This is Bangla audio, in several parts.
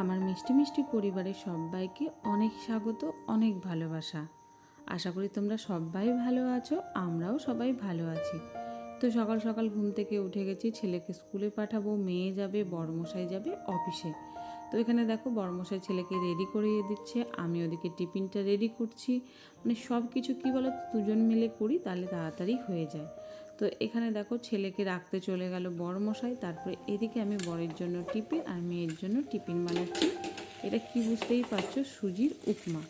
আমার মিষ্টি মিষ্টি পরিবারের সবাইকে অনেক স্বাগত, অনেক ভালোবাসা। আশা করি তোমরা সবাই ভালো আছো, আমরাও সবাই ভালো আছি। তো সকাল সকাল ঘুম থেকে উঠে গেছি, ছেলেকে স্কুলে পাঠাবো, মেয়ে যাবে, বড়মশাই যাবে অফিসে। তো এখানে দেখো বড়মশাই ছেলেকে রেডি করিয়ে দিচ্ছে, আমি ওদিকে টিফিনটা রেডি করছি। মানে সব কিছু কী বলো দুজন মিলে করি, তাহলে তাড়াতাড়ি হয়ে যায়। তো এখানে দেখো ছেলেকে রাখতে চলে গেল বড়মশাই, তারপরে এদিকে আমি বরের জন্য টিফিন আর মেয়ের জন্য টিফিন বানাচ্ছি। এটা কি বুঝতেই পারছ? সুজির উপমা।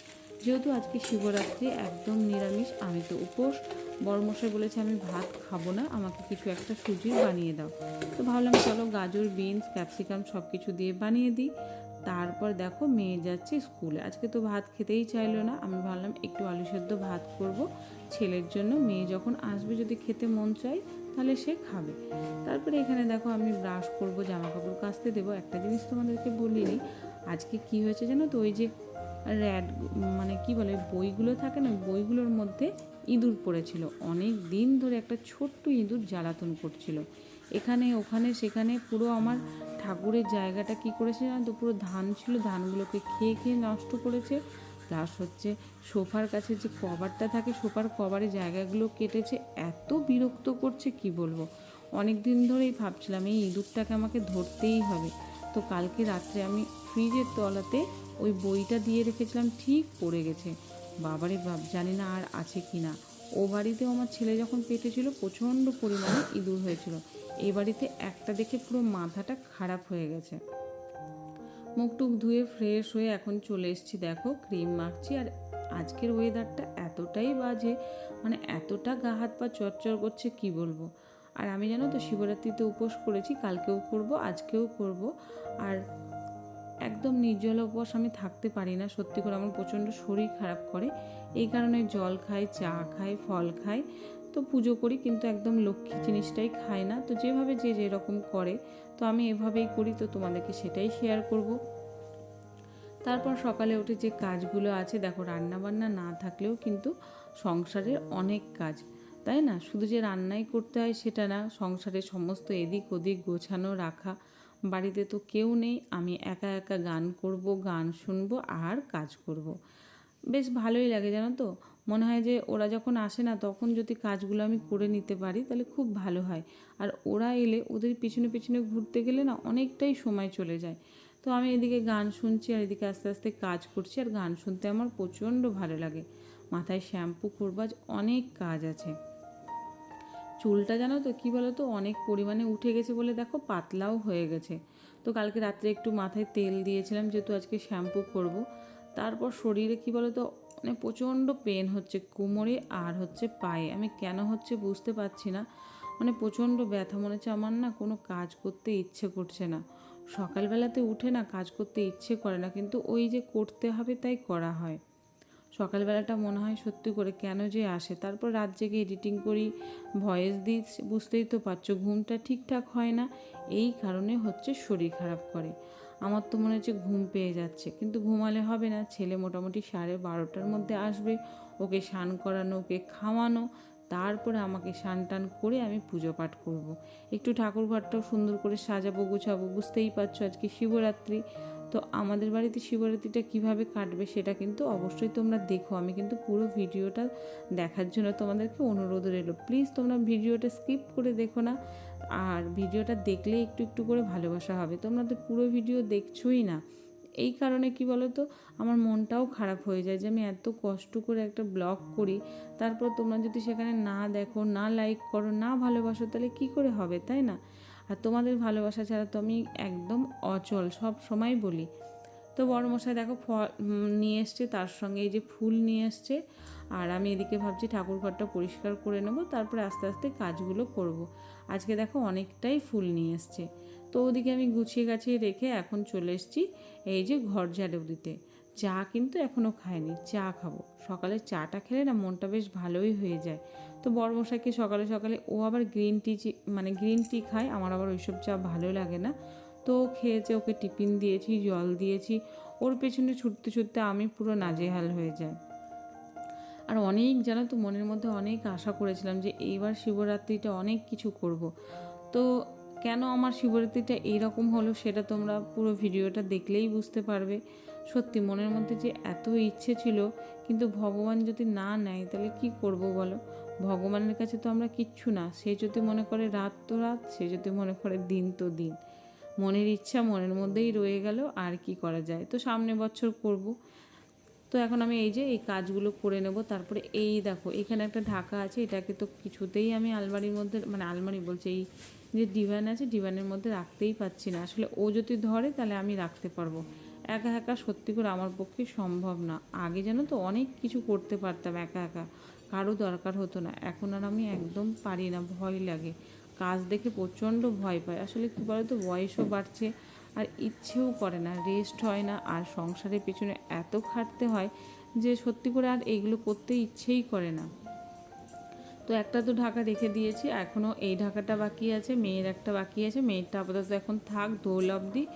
যেহেতু আজকে শিবরাত্রি, একদম নিরামিষ, আমি তো উপোস। বড়মশাই বলেছে আমি ভাত খাব না, আমাকে কিছু একটা সুজির বানিয়ে দাও। তো ভাবলাম চলো গাজর, বিনস, ক্যাপসিকাম সব কিছু দিয়ে বানিয়ে দিই। তারপর দেখো মেয়ে যাচ্ছে স্কুলে। আজকে তো ভাত খেতেই চাইলো না। আমি ভাবলাম একটু আলু সেদ্ধ ভাত করব। ছেলের জন্য মেয়ে যখন আসবে যদি খেতে মন চায়, তাহলে সে খাবে। তারপরে এখানে দেখো আমি ব্রাশ করব জামা কাপড় কাচতে দেবো। একটা জিনিস তোমাদেরকে বলিনি আজকে কি হয়েছে জানো তো? ওই যে র্যাড মানে কি বলে, বইগুলো থাকে না বইগুলোর মধ্যে ইঁদুর পড়েছিল। অনেক দিন ধরে একটা ছোট্ট ইঁদুর জ্বালাতন করছিল। এখানে, ওখানে, সেখানে পুরো আমার ঠাকুরের জায়গাটা কি করেছে জানো তো? পুরো ধান ছিল, ধানগুলোকে খেয়ে খেয়ে নষ্ট করেছে। প্লাস হচ্ছে সোফার কাছে যে কভারটা থাকে, সোফার কভারের জায়গাগুলো কেটেছে, এত বিরক্ত করছে, কি বলব? অনেক দিন ধরেই ভাবছিলাম, এই ইঁদুরটাকে আমাকে ধরতেই হবে। তো কালকে রাত্রে আমি ফ্রিজের তলাতে ওই বইটা দিয়ে রেখেছিলাম, ঠিক পড়ে গেছে। বাবারে বাপ, জানি না আর আছে কি না ও বাড়িতেও আমার ছেলে যখন পেটে ছিল, প্রচণ্ড পরিমাণে ইঁদুর হয়েছিল। এই বাড়িতে একটা দেখে পুরো মাথাটা খারাপ হয়ে গেছে। মুখ টুক ধুয়ে ফ্রেশ হয়ে এখন চলে এসেছি দেখো ক্রিম মাখছি আর আজকের ওয়েদারটা এতটাই বাজে মানে এতটা গা হাত পা চরচর করছে কি বলব? আর আমি জানো তো শিবরাত্রিতে উপোস করেছি, কালকেও করব, আজকেও করব। আর একদম নির্জল উপবাস আমি থাকতে পারি না, সত্যি করে আমার প্রচণ্ড শরীর খারাপ করে। এই কারণে জল খাই, চা খাই, ফল খাই। তো পুজো করি, কিন্তু একদম লক্ষ্মী জিনিসটাই খায় না। তো যেভাবে যে যেরকম করে, তো আমি এভাবেই করি, তো তোমাদেরকে সেটাই শেয়ার করব। তারপর সকালে উঠে যে কাজগুলো আছে, দেখো রান্না বান্না না থাকলেও কিন্তু সংসারের অনেক কাজ, তাই না? শুধু যে রান্নাই করতে হয় সেটা না, সংসারের সমস্ত এদিক ওদিক গোছানো, রাখা, বাড়িতে তো কেউ নেই, আমি একা একা গান করব, গান শুনব আর কাজ করব। বেশ ভালোই লাগে, জানো তো? মনে হয় যে ওরা যখন আসে না, তখন যদি কাজগুলো আমি করে নিতে পারি, তাহলে খুব ভালো হয়। আর ওরা এলে ওদের পিছনে পিছনে ঘুরতে গেলে না, অনেকটাই সময় চলে যায়। তো আমি এদিকে গান শুনছি আর এদিকে আস্তে আস্তে কাজ করছি, আর গান শুনতে আমার প্রচণ্ড ভালো লাগে। মাথায় শ্যাম্পু করব আজ অনেক কাজ আছে। চুলটা জানো তো কী বলো তো অনেক পরিমাণে উঠে গেছে বলে দেখো, পাতলাও হয়ে গেছে। তো কালকে রাত্রে একটু মাথায় তেল দিয়েছিলাম, যেহেতু আজকে শ্যাম্পু করব। তারপর শরীরে কী বলো তো মানে প্রচণ্ড পেন হচ্ছে কোমরে আর হচ্ছে পায়ে। আমি কেন হচ্ছে বুঝতে পারছি না। মানে প্রচণ্ড ব্যথা। মনে হচ্ছে আমার না কোনো কাজ করতে ইচ্ছে করছে না। সকালবেলাতে উঠে না কাজ করতে ইচ্ছে করে না, কিন্তু ওই যে করতে হবে তাই করা হয়। সকালবেলাটা মনে হয় সত্যি করে কেন যে আসে। তারপর রাত জেগে এডিটিং করি ভয়েস দিই, বুঝতেই তো পারছ, ঘুমটা ঠিকঠাক হয় না। এই কারণে হচ্ছে শরীর খারাপ করে। আমার তো মনে হচ্ছে ঘুম পেয়ে যাচ্ছে। কিন্তু ঘুমালে হবে না। ছেলে মোটামুটি সাড়ে বারোটার মধ্যে আসবে। ওকে স্নান করানো, ওকে খাওয়ানো, তারপরে আমাকে স্নান টান করে আমি পুজো পাঠ করব। একটু ঠাকুর ঘরটাও সুন্দর করে সাজাবো, গুছাবো, বুঝতেই পারছ আজকে শিবরাত্রি। তো আমাদের বাড়িতে শিবরাত্রিটা কীভাবে কাটবে সেটা কিন্তু অবশ্যই তোমরা দেখো। আমি কিন্তু পুরো ভিডিওটা দেখার জন্য তোমাদেরকে অনুরোধ রইল। প্লিজ তোমরা ভিডিওটা স্কিপ করে দেখো না। আর ভিডিওটা দেখলে একটু একটু করে ভালোবাসা হবে। তোমরা তো পুরো ভিডিও দেখছোই না। এই কারণে কি বলো তো আমার মনটাও খারাপ হয়ে যায় যে আমি এত কষ্ট করে একটা ব্লগ করি, তারপর তোমরা যদি সেখানে না দেখো, না লাইক করো, না ভালোবাসো, তাহলে কি করে হবে, তাই না? আর তোমাদের ভালোবাসা ছাড়া তো আমি একদম অচল, সব সময় বলি। তো বড় মশাই দেখো ফল নিয়ে এসছে, তার সঙ্গে এই যে ফুল নিয়ে এসছে। আর আমি এদিকে ভাবছি ঠাকুর ঘরটা পরিষ্কার করে নেব, তারপরে আস্তে আস্তে কাজগুলো করব। আজকে দেখো অনেকটাই ফুল নিয়ে এসছে। তো ওদিকে আমি গুছিয়ে গাছিয়ে রেখে এখন চলে এসেছি এই যে ঘর ঝাড়ু দিতে। চা কিন্তু এখনও খাইনি, চা খাব। সকালে চাটা খেলে না মনটা বেশ ভালোই হয়ে যায়। তো বড় মশাইকে সকালে সকালে, ও আবার গ্রিন টি মানে গ্রিন টি খায়, আমার আবার ওইসব চা ভালো লাগে না। তো খেয়েছে, ওকে টিফিন দিয়েছি, জল দিয়েছি। ওর পেছনে ছুটতে ছুটতে আমি পুরো নাজেহাল হয়ে যায় আর অনেক জানো তো মনের মধ্যে অনেক আশা করেছিলাম যে এইবার শিবরাত্রিটা অনেক কিছু করব। তো কেন আমার শিবরাত্রিটা এইরকম হলো সেটা তোমরা পুরো ভিডিওটা দেখলেই বুঝতে পারবে। সত্যি মনের মধ্যে যে এত ইচ্ছে ছিল, কিন্তু ভগবান যদি না নেয় তাহলে কি করব বলো? ভগবানের কাছে তো আমরা কিচ্ছু না, সে যদি মনে করে রাত তো রাত, সে যদি মনে করে দিন তো দিন। মনের ইচ্ছা মনের মধ্যেই রয়ে গেল, আর কি করা যায়? তো সামনে বছর করব। তো এখন আমি এই যে এই কাজগুলো করে নেব। তারপরে এই দেখো, এখানে একটা ঢাকা আছে, এটাকে তো কিছুতেই আমি আলমারির মধ্যে মানে আলমারি বলছে, এই যে ডিভান আছে ডিভানের মধ্যে রাখতেই পাচ্ছি না। আসলে ও যদি ধরে, তাহলে আমি রাখতে পারব। একা একা সত্যি করে আমার পক্ষে সম্ভব না। আগে যেন তো অনেক কিছু করতে পারতাম একা একা, কারও দরকার হতো না। এখন আর আমি একদম পারি না, ভয় লাগে। কাজ দেখে প্রচণ্ড ভয় পায় আসলে কী বলতো, বয়সও বাড়ছে আর ইচ্ছেও করে না রেস্ট হয় না। আর সংসারের পেছনে এত খাটতে হয় যে সত্যি করে আর এইগুলো করতে ইচ্ছেই করে না। তো একটা তো ঢাকা রেখে দিয়েছি এখনও এই ঢাকাটা বাকি আছে, মেয়ের একটা বাকি আছে, মেয়েরটা আপাতত এখন থাক দোল অবধি,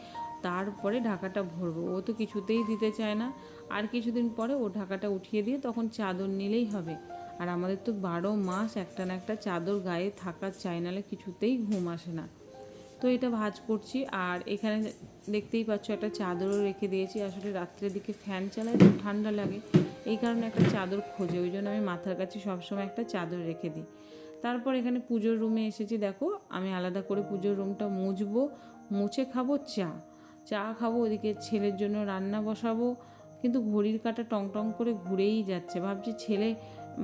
তারপরে ঢাকাটা ভরবো। ও তো কিছুতেই দিতে চায় না। আর কিছুদিন পরে ও ঢাকাটা উঠিয়ে দিয়ে তখন চাদর নিলেই হবে। আর আমাদের তো বারো মাস একটা না একটা চাদর গায়ে থাকা চাই, নাহলে কিছুতেই ঘুম আসে না। তো এটা ভাজ করছি, আর এখানে দেখতেই পাচ্ছ একটা চাদরও রেখে দিয়েছি। আসলে রাত্রের দিকে ফ্যান চালায় তো ঠান্ডা লাগে, এই কারণে একটা চাদর খোঁজে, ওই জন্য আমি মাথার কাছে সবসময় একটা চাদর রেখে দিই। তারপর এখানে পুজোর রুমে এসেছি, দেখো, আমি আলাদা করে পুজোর রুমটা মুছবো, মুছে খাব চা। চা খাব, ওদিকে ছেলের জন্য রান্না বসাবো, কিন্তু ঘড়ির কাটা টং টং করে ঘুরেই যাচ্ছে। ভাবছি ছেলে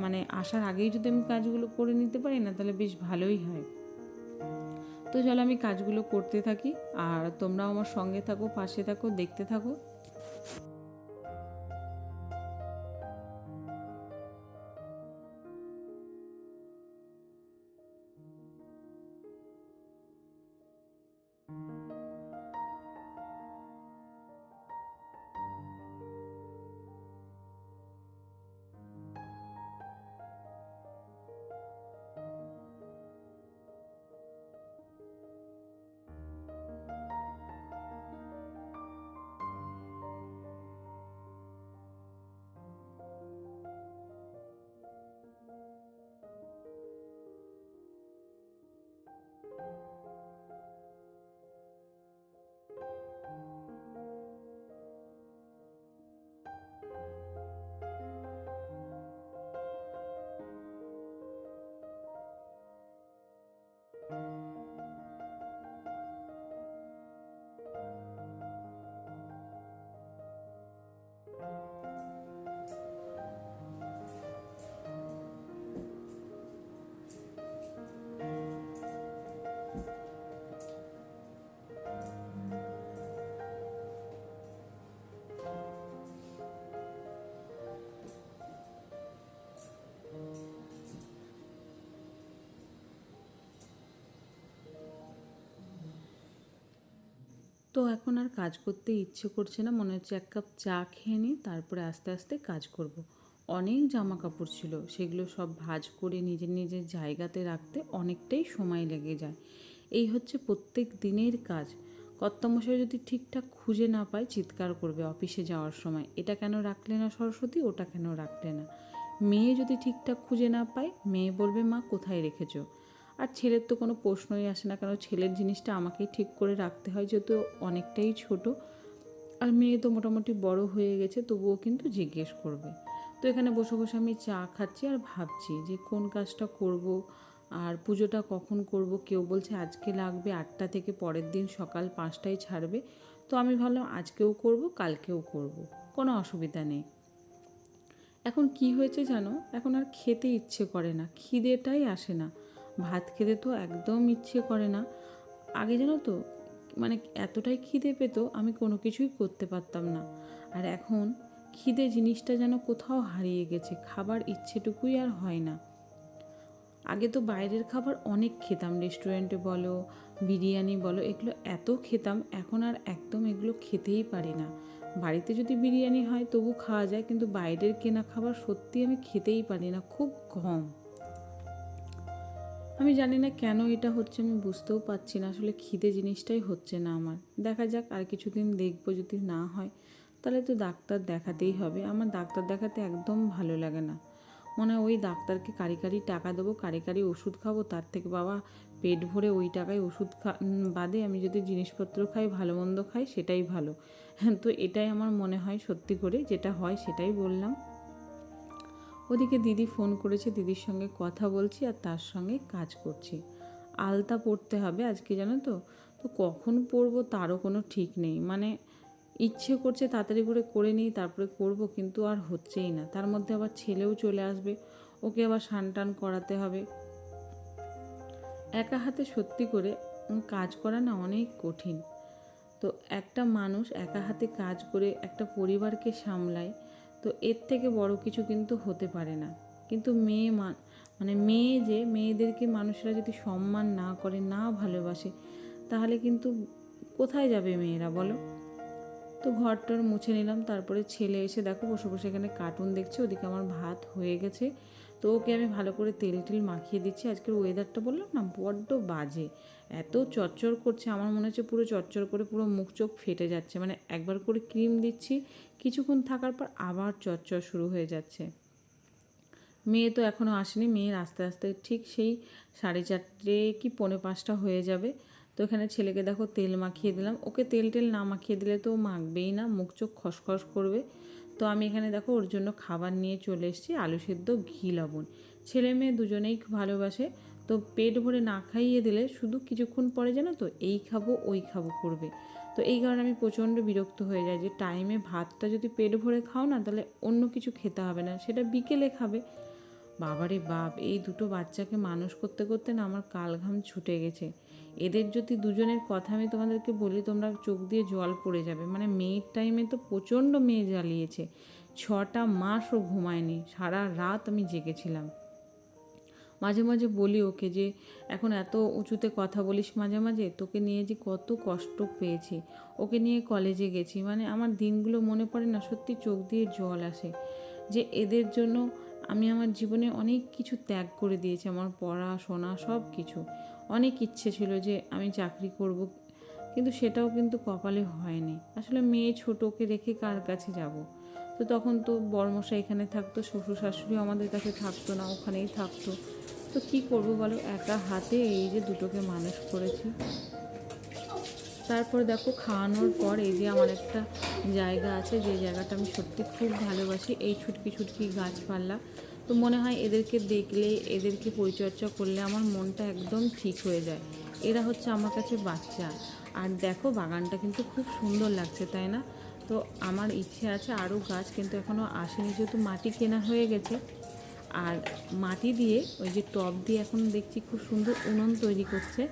মানে আসার আগেই যদি আমি কাজগুলো করে নিতে পারি না, তাহলে বেশ ভালোই হয়। তো চলো আমি কাজগুলো করতে থাকি, আর তোমরাও আমার সঙ্গে থাকো, পাশে থাকো, দেখতে থাকো। তো এখন আর কাজ করতে ইচ্ছে করছে না। মনে হচ্ছে এক কাপ চা খেয়ে নিই, তারপরে আস্তে আস্তে কাজ করব। অনেক জামা কাপড় ছিল, সেগুলো সব ভাজ করে নিজের নিজের জায়গাতে রাখতে অনেকটাই সময় লেগে যায়। এই হচ্ছে প্রত্যেক দিনের কাজ। কর্তামশাই যদি ঠিকঠাক খুঁজে না পায়, চিৎকার করবে অফিসে যাওয়ার সময়, এটা কেন রাখলে না সরস্বতী, ওটা কেন রাখলে না? মেয়ে যদি ঠিকঠাক খুঁজে না পায়, মেয়ে বলবে, মা, কোথায় রেখেছো? আর ছেলের তো কোনো প্রশ্নই আসে না কারণ ছেলের জিনিসটা আমাকেই ঠিক করে রাখতে হয়, যেহেতু অনেকটাই ছোট। আর মেয়ে তো মোটামুটি বড় হয়ে গেছে, তবুও কিন্তু জিজ্ঞেস করবে। তো এখানে বসে বসে আমি চা খাচ্ছি আর ভাবছি যে কোন কাজটা করব আর পুজোটা কখন করব, কেউ বলছে আজকে লাগবে, আটটা থেকে পরের দিন সকাল পাঁচটায় ছাড়বে। তো আমি ভাবলাম আজকেও করব, কালকেও করব, কোনো অসুবিধা নেই। এখন কি হয়েছে জানো? এখন আর খেতে ইচ্ছে করে না, খিদেটাই আসে না। ভাত খেতে তো একদম ইচ্ছে করে না। আগে জানো তো মানে এতটাই খিদে পেত আমি কোনো কিছুই করতে পারতাম না। আর এখন খিদে জিনিসটা যেন কোথাও হারিয়ে গেছে, খাবার ইচ্ছেটুকুই আর হয় না। আগে তো বাইরের খাবার অনেক খেতাম, রেস্টুরেন্টে বলো, বিরিয়ানি বলো, এগুলো এত খেতাম, এখন আর একদম এগুলো খেতেই পারি না। বাড়িতে যদি বিরিয়ানি হয় তবু খাওয়া যায়, কিন্তু বাইরের কেনা খাবার সত্যি আমি খেতেই পারি না, খুব কম। আমি জানি না কেন এটা হচ্ছে, আমি বুঝতেও পারছি না। আসলে খিদে জিনিসটাই হচ্ছে না আমার। দেখা যাক, আর কিছুদিন দেখব যদি না হয়, তাহলে তো ডাক্তার দেখাতেই হবে। আমার ডাক্তার দেখাতে একদম ভালো লাগে না। মনে হয় ওই ডাক্তারকে কারি কারি টাকা দেবো, কারি কারি ওষুধ খাব, তার থেকে বাবা পেট ভরে ওই টাকায় ওষুধ খা বাদে আমি যদি জিনিসপত্র খাই, ভালো মন্দ খাই, সেটাই ভালো। তো এটাই আমার মনে হয় সত্যি করে, যেটা হয় সেটাই বললাম। ওদিকে দিদি ফোন করেছে, দিদির সঙ্গে কথা বলছি আর তার সঙ্গে কাজ করছি। আলতা পড়তে হবে আজকে, জানো তো? তো কখন পরবো তারও কোনো ঠিক নেই। মানে ইচ্ছে করছে তাড়াতাড়ি করে করে নিই, তারপরে করব কিন্তু আর হচ্ছেই না। তার মধ্যে আবার ছেলেও চলে আসবে, ওকে আবার টান করাতে হবে। একা হাতে সত্যি করে কাজ করা না অনেক কঠিন। তো একটা মানুষ একা হাতে কাজ করে একটা পরিবারকে সামলায় তো এর থেকে বড় কিছু কিন্তু হতে পারে না। কিন্তু মেয়ে মানে মেয়ে যে, মেয়েদেরকে মানুষরা যদি সম্মান না করে, না ভালোবাসে, তাহলে কিন্তু কোথায় যাবে মেয়েরা বলো? তো ঘরটার মুছে নিলাম, তারপরে ছেলে এসে দেখো বসে বসে এখানে কার্টুন দেখছে, ওদিকে আমার ভাত হয়ে গেছে। তো ওকে আমি ভালো করে তেল টেল মাখিয়ে দিচ্ছি। আজকের ওয়েদারটা বললাম না, বড্ড বাজে। এত চচ্চর করছে, আমার মনে হচ্ছে পুরো চচ্চর করে পুরো মুখ চোখ ফেটে যাচ্ছে। মানে একবার করে ক্রিম দিচ্ছি, কিছুক্ষণ থাকার পর আবার চচ্চর শুরু হয়ে যাচ্ছে। মেয়ে তো এখনও আসেনি, মেয়ের আস্তে আস্তে ঠিক সেই সাড়ে চারটে কি পৌনে পাঁচটা হয়ে যাবে। তো এখানে ছেলেকে দেখো তেল মাখিয়ে দিলাম। ওকে তেল টেল না মাখিয়ে দিলে তো মাখবেই না, মুখ চোখ খসখস করবে। তো আমি এখানে দেখো ওর জন্য খাবার নিয়ে চলে এসেছি, আলু সেদ্ধ, ঘি, লবণ। ছেলে মেয়ে দুজনেই ভালোবাসে। তো পেট ভরে না খাইয়ে দিলে শুধু কিছুক্ষণ পরে জানো তো এই খাব, ওই খাব করবে। তো এই কারণে আমি প্রচণ্ড বিরক্ত হয়ে যাই যে টাইমে ভাতটা যদি পেট ভরে খাও না তাহলে অন্য কিছু খেতে হবে না, সেটা বিকেলে খাবে। বাবারে বাপ, এই দুটো বাচ্চাকে মানুষ করতে করতে না আমার কালঘাম ছুটে গেছে। এদের যদি দুজনের কথা আমি তোমাদেরকে বলি তোমরা চোখ দিয়ে জল পড়ে যাবে। মানে মেয়ের টাইমে তো প্রচণ্ড মেয়ে জ্বালিয়েছে। ছটা মাসও ঘুমায়নি, সারা রাত আমি জেগেছিলাম। মাঝে মাঝে বলি ওকে যে, এখন এত উঁচুতে কথা বলিস মাঝে মাঝে, তোকে নিয়ে যে কত কষ্ট পেয়েছি। ওকে নিয়ে কলেজে গেছি। মানে আমার দিনগুলো মনে পড়ে না, সত্যি চোখ দিয়ে জল আসে যে এদের জন্য আমি আমার জীবনে অনেক কিছু ত্যাগ করে দিয়েছি, আমার পড়াশোনা সব কিছু। অনেক ইচ্ছে ছিল যে আমি চাকরি করব, কিন্তু সেটাও কিন্তু কপালে হয়নি। আসলে মেয়ে ছোটোকে রেখে কার কাছে যাব? তো তখন তো বড়মশাই এখানে থাকতো শ্বশুর শাশুড়ি আমাদের কাছে থাকতো না, ওখানেই থাকতো। তো কি করব বলো? একা হাতে এই যে দুটোকে মানুষ করেছি। তারপর দেখো, খাওয়ানোর পর এই যে আমার একটা জায়গা আছে, যে জায়গাটা আমি সত্যি খুব ভালোবাসি, এই ছুটকি ছুটকি গাছপালা। তো মনে হয় এদেরকে দেখলে, এদেরকে পরিচর্যা করলে আমার মনটা একদম ঠিক হয়ে যায়। এরা হচ্ছে আমার কাছে বাচ্চা। আর দেখো, বাগানটা কিন্তু খুব সুন্দর লাগছে, তাই না? তো আমার ইচ্ছে আছে আরও গাছ, কিন্তু এখনও আসেনি যেহেতু মাটি কেনা হয়ে গেছে। আর মাটি দিয়ে ওই যে টব দিয়ে এখন দেখছি খুব সুন্দর উনুন তৈরি করছে।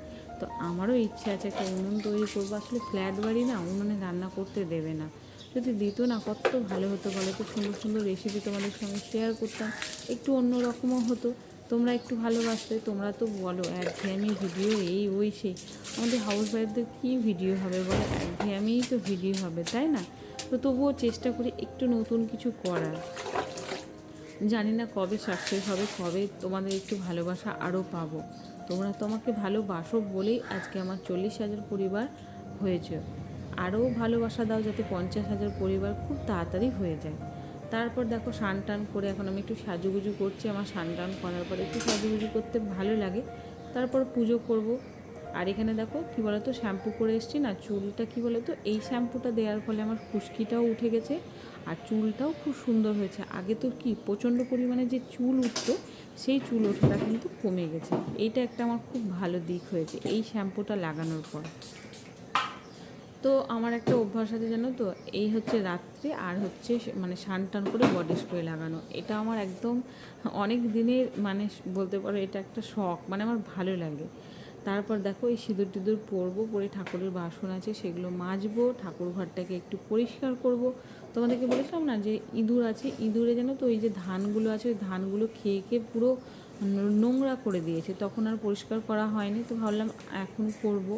তো আমারও ইচ্ছে আছে একটা উনুন তৈরি করব। আসলে ফ্ল্যাট বাড়ি না, উনুনে রান্না করতে দেবে না। যদি দিত না, কত ভালো হতো বলো তো? সুন্দর সুন্দর রেসিপি তোমাদের সঙ্গে শেয়ার করতাম। একটু অন্য রকমও হতো। তোমরা একটু ভালোবাসতে, তোমরা তো বলো একঘেয়েমি ভিডিও এই ওই সেই। আমাদের হাউস ওয়াইফদের কী ভিডিও হবে বলো? একঘেয়েমিই তো ভিডিও হবে, তাই না? তো তবুও চেষ্টা করি একটু নতুন কিছু করার। জানি না কবে সাকসেস হবে, কবে তোমাদের একটু ভালোবাসা আরও পাবো। তোমরা তো আমাকে ভালোবাসো বলেই আজকে আমার চল্লিশ হাজার পরিবার হয়েছে। আরও ভালোবাসা দাও যাতে পঞ্চাশ হাজার পরিবার খুব তাড়াতাড়ি হয়ে যায়। তারপর দেখো স্নান টান করে এখন আমি একটু সাজুগুজু করছি। আমার স্নান টান করার পরে একটু সাজুগুজু করতে ভালো লাগে। তারপর পুজো করব। আর এখানে দেখো কী বলতো, শ্যাম্পু করে এসছি না, চুলটা কী বলতো, এই শ্যাম্পুটা দেওয়ার ফলে আমার খুশকিটাও উঠে গেছে আর চুলটাও খুব সুন্দর হয়েছে। আগে তো কি প্রচণ্ড পরিমাণে যে চুল উঠতো, সেই চুল ওঠাটা কিন্তু কমে গেছে। এইটা একটা আমার খুব ভালো দিক হয়েছে এই শ্যাম্পুটা লাগানোর পর। তো আমার একটা অভ্যাস আছে জানো তো? এই হচ্ছে রাত্রে আর হচ্ছে মানে স্নান টান করে বডি স্প্রে লাগানো। এটা আমার একদম অনেক দিনের মানে বলতে পারো এটা একটা শখ মানে আমার ভালো লাগে। তারপর দেখো এই সিঁদুর টিঁদুর পরবো, পরে ঠাকুরের বাসন আছে, সেগুলো মাজবো, ঠাকুর ঘরটাকে একটু পরিষ্কার করব। তোমাদেরকে বলেছিলাম না যে ইঁদুর আছে, ইঁদুরে যেন তো ওই যে ধানগুলো আছে, ওই ধানগুলো খেয়ে খেয়ে পুরো নোংরা করে দিয়েছে। তখন আর পরিষ্কার করা হয়নি, তো ভাবলাম এখন করব।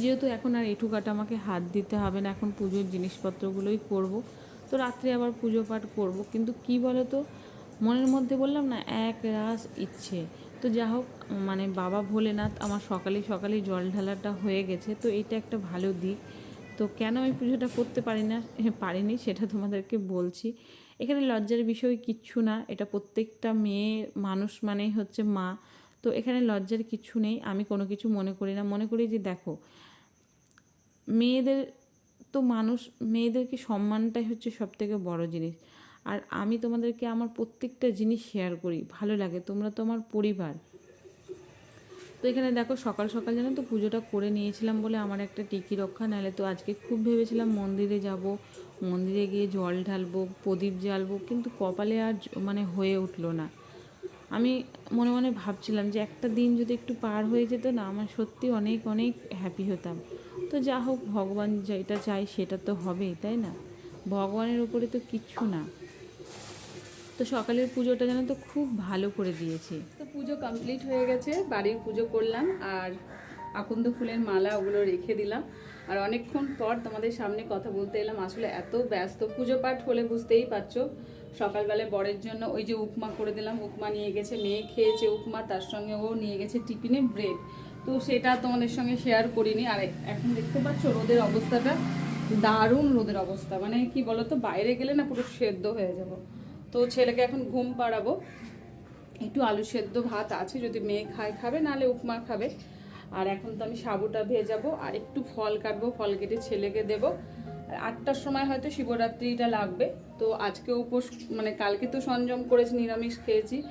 যেহেতু এখন আর এটুকাটা আমাকে হাত দিতে হবে না, এখন পুজোর জিনিসপত্রগুলোই করব। তো রাত্রে আবার পুজো পাঠ করব, কিন্তু কি বলো তো মনের মধ্যে বললাম না, এক রাস ইচ্ছে। তো যা হোক মানে বাবা ভোলেনাথ আমার সকালে সকালে জল ঢালাটা হয়ে গেছে, তো এটা একটা ভালো দিক। তো কেন আমি পুজোটা করতে পারি না পারিনি সেটা তোমাদেরকে বলছি। এখানে লজ্জার বিষয় কিচ্ছু না, এটা প্রত্যেকটা মেয়ে, মানুষ মানেই হচ্ছে মা। তো এখানে লজ্জার কিছু নেই, আমি কোনো কিছু মনে করি না। মনে করি যে দেখো, মেয়েদের তো মানুষ, মেয়েদেরকে সম্মানটাই হচ্ছে সব থেকে বড় জিনিস। আর আমি তোমাদেরকে আমার প্রত্যেকটা জিনিস শেয়ার করি, ভালো লাগে। তোমরা তো আমার পরিবার। তো এখানে দেখো, সকাল সকাল জানো তো পুজোটা করে নিয়েছিলাম বলে আমার একটা টিকি রক্ষা। নাহলে তো আজকে খুব ভেবেছিলাম মন্দিরে যাব, মন্দিরে গিয়ে জল ঢালবো, প্রদীপ জ্বালবো, কিন্তু কপালে আর মানে হয়ে উঠল না। আমি মনে মনে ভাবছিলাম যে একটা দিন যদি একটু পার হয়ে যেত না, আমার সত্যি অনেক অনেক হ্যাপি হতাম। তো যা হোক, ভগবান যেটা চাই সেটা তো হবেই, তাই না? ভগবানের উপরে তো কিচ্ছু না। তো সকালের পুজোটা যেন তো খুব ভালো করে দিয়েছে। তো পুজো কমপ্লিট হয়ে গেছে, বাড়ির পুজো করলাম আর আকন্দ ফুলের মালা ওগুলো রেখে দিলাম। আর অনেকক্ষণ পর তোমাদের সামনে কথা বলতে এলাম। আসলে এত ব্যস্ত পুজো পাঠ হলে বুঝতেই পারছ। সকালবেলায় বরের জন্য ওই যে উপমা করে দিলাম, উপমা নিয়ে গেছে, মেয়ে খেয়েছে উপমা, তার সঙ্গে ও নিয়ে গেছে টিফিনে ব্রেড। তো সেটা তোমাদের সঙ্গে শেয়ার করিনি। আর এখন দেখতে পাচ্ছ রোদের অবস্থাটা? দারুণ রোদের অবস্থা। মানে কি বলতো, বাইরে গেলে না পুরো সেদ্ধ হয়ে যাব। তো ছেলেকে এখন ঘুম পাড়াবো। একটু আলু সেদ্ধ ভাত আছে, যদি মেয়ে খায়, খাবে, নাহলে উপমা খাবে। আর এখন তো আমি সাবুটা ভেজাবো, আর একটু ফল কাটবো, ফল কেটে ছেলেকে দেব। আটটার সময় হয়তো শিবরাত্রিটা লাগবে। তো আজকে উপোস মানে কালকে তো সংযম করেছি, নিরামিষ খেয়েছি।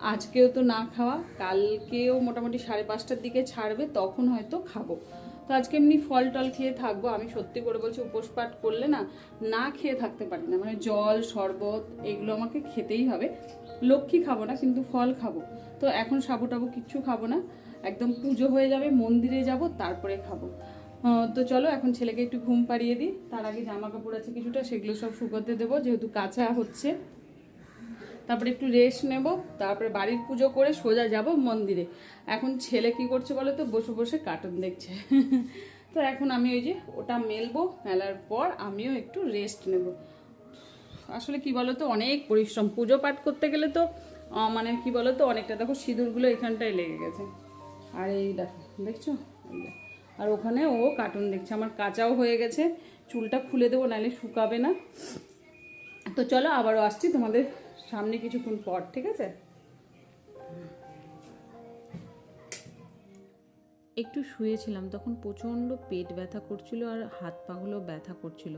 আজকেও তো না খাওয়া, কালকেও মোটামুটি সাড়ে পাঁচটার দিকে ছাড়বে, তখন হয়তো খাব। তো আজকে এমনি ফল টল খেয়ে থাকব। আমি সত্যি করে বলছি, উপোস পাঠ করলে না না খেয়ে থাকতে পারি না। মানে জল, শরবত, এগুলো আমাকে খেতেই হবে। লক্ষ্মী খাব না, কিন্তু ফল খাব। তো এখন সাবু টাবু কিচ্ছু খাব না। একদম পুজো হয়ে যাবে, মন্দিরে যাব, তারপরে খাব। তো চলো, এখন ছেলেকে একটু ঘুম পাড়িয়ে দিই। তার আগে জামা কাপড় আছে কিছুটা, সেগুলো সব শুকোতে দেবো, যেহেতু কাঁচা হচ্ছে। তারপরে একটু রেস্ট নেব, তারপরে বাড়ির পুজো করে সোজা যাব মন্দিরে। এখন ছেলে কি করছে বলো তো? বসে বসে কার্টুন দেখছে। তো এখন আমি ওই যে ওটা মেলবো, মেলার পর আমিও একটু রেস্ট নেব। আসলে কি বলো তো, অনেক পরিশ্রম। পুজো পাঠ করতে গেলে তো মানে কি বলো তো, অনেকটা দেখো সিঁদুরগুলো এখানটায় লেগে গেছে। আর এই দেখো, দেখছ? এই দেখো। আর ওখানে ও কার্টুন দেখছে। আমার কাঁচাও হয়ে গেছে। চুলটা খুলে দেবো, নাহলে শুকাবে না। তো চলো, আবারও আসছি তোমাদের সামনে কিছুক্ষণ পর, ঠিক আছে? একটু শুয়েছিলাম, তখন প্রচণ্ড পেট ব্যথা করছিল আর হাত পাগুলো ব্যথা করছিল।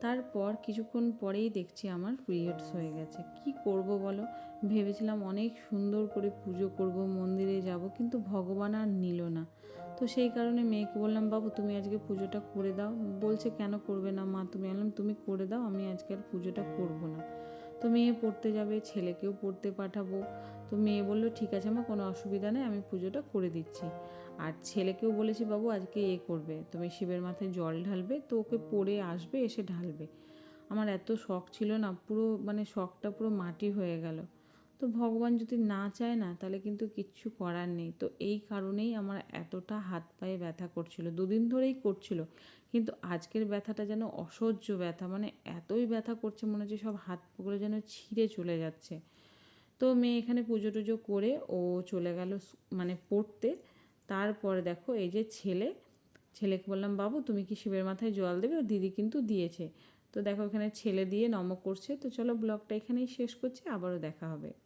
তারপর কিছুক্ষণ পরেই দেখছি আমার পিরিয়ডস হয়ে গেছে। কি করব বলো? ভেবেছিলাম অনেক সুন্দর করে পুজো করব, মন্দিরে যাব, কিন্তু ভগবান আর নিল না। তো সেই কারণে মেয়েকে বললাম, বাবু, তুমি আজকে পুজোটা করে দাও। বলছে, কেন করবে না, মা? তুমি বললাম, তুমি করে দাও, আমি আজকে আর পুজোটা করব না। তো মেয়ে পড়তে যাবে, ছেলেকেও পড়তে পাঠাবো। তো মেয়ে বলল, ঠিক আছে আমার কোনো অসুবিধা নেই, আমি পুজোটা করে দিচ্ছি। আর ছেলেকেও বলেছি, বাবু, আজকে এ করবে, তুমি শিবের মাথায় জল ঢালবে, তো ওকে পড়ে আসবে, এসে ঢালবে। আমার এত শখ ছিল না, পুরো মানে শখটা পুরো মাটি হয়ে গেল। তো ভগবান যদি না চায় না, তাহলে কিন্তু কিচ্ছু করার নেই। তো এই কারণেই আমার এতটা হাত পায়ে ব্যথা করছিল। দুদিন ধরেই করছিল, কিন্তু আজকের ব্যথাটা যেন অসহ্য ব্যথা মানে এতই ব্যথা করছে মনে হচ্ছে সব হাত পুকুরে যেন ছিঁড়ে চলে যাচ্ছে। তো মেয়ে এখানে পুজো টুজো করে ও চলে গেল মানে পড়তে। তারপরে দেখো এই যে ছেলে, ছেলেকে বললাম, বাবু, তুমি কি শিবের মাথায় জল দেবে? ও দিদি কিন্তু দিয়েছে। তো দেখো এখানে ছেলে দিয়ে নমক করছে। তো চলো ব্লগটা এখানেই শেষ করছি, আবারও দেখা হবে।